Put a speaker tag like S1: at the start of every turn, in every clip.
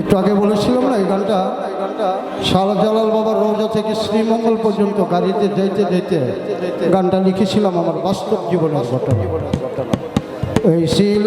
S1: একটু আগে বলেছিলাম না, এই গানটা শাহজালাল বাবার রোজা থেকে শ্রীমঙ্গল পর্যন্ত গাড়িতে যাইতে যেতে গানটা লিখেছিলাম আমার বাস্তব জীবনের ঘটনা। এই ছিল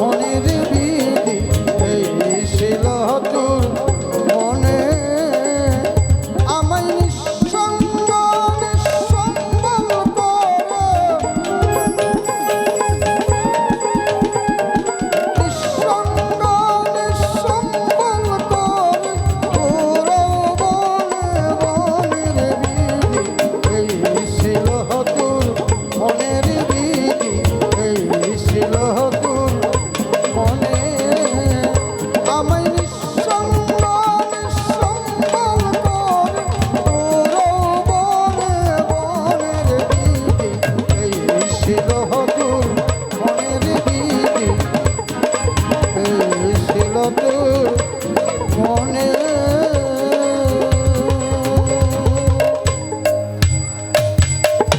S1: মনের Chilo.